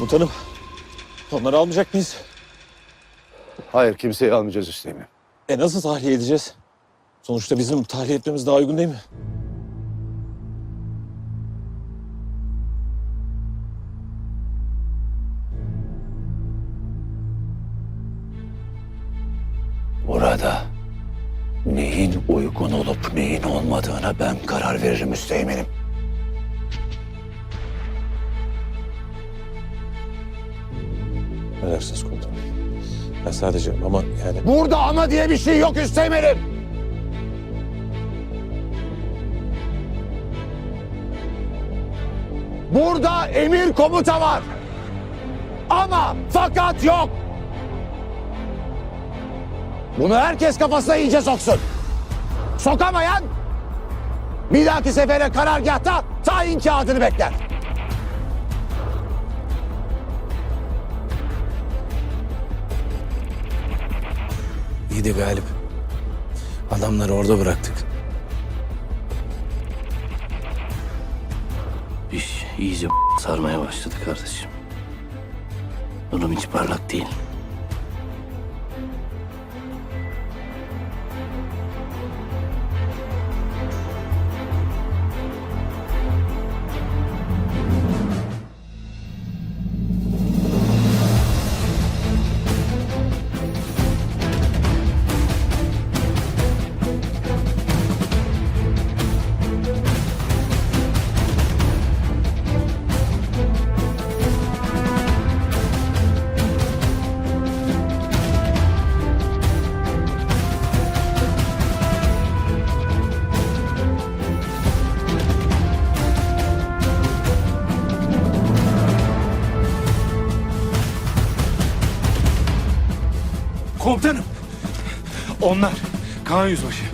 Komutanım. Onları almayacak mıyız? Hayır kimseyi almayacağız Hüseyin'im. E nasıl tahliye edeceğiz? Sonuçta bizim tahliye etmemiz daha uygun değil mi? Burada neyin uygun olup neyin olmadığına ben karar veririm Üsteğmen'im. Ödersiniz komutanım. Ben sadece ama yani... Burada ama diye bir şey yok Üsteğmen'im. Burada emir komuta var. Ama fakat yok. Bunu herkes kafasına iyice soksun. Sokamayan bir dahaki sefere karargahta tayin kağıdını bekler. De Galip. Adamları orada bıraktık. İş iyice sarmaya başladı kardeşim. Durum hiç parlak değil. Komutanım. Onlar. Kaan Yüzbaşı.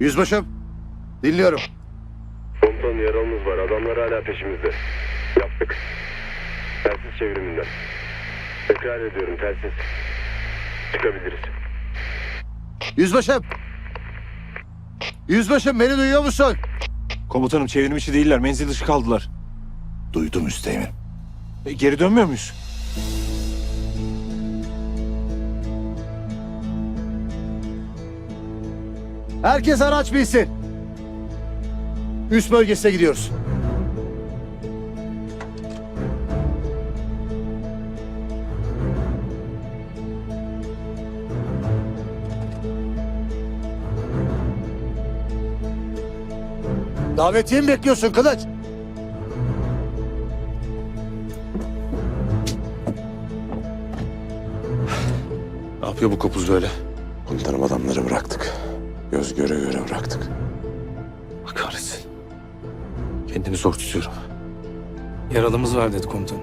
Yüzbaşım dinliyorum. Komutan yaralımız var. Adamlar hala peşimizde. Yaptık. Telsiz çevriminden. Tekrar ediyorum telsiz. Çıkabiliriz. Yüzbaşım. Yüzbaşım beni duyuyor musun? Komutanım çevrim içi değiller. Menzil dışı kaldılar. Duydum Üsteğmen. E, geri dönmüyor muyuz? Herkes araç bilsin. Üst bölgesine gidiyoruz. Davetiye mi bekliyorsun Kılıç? Ne yapıyor bu kopuz böyle? Komutanım adamları bıraktık. Göz göre göre bıraktık. Bak kahretsin. Kendimi zor tutuyorum. Yaralımız var dedi komutanım.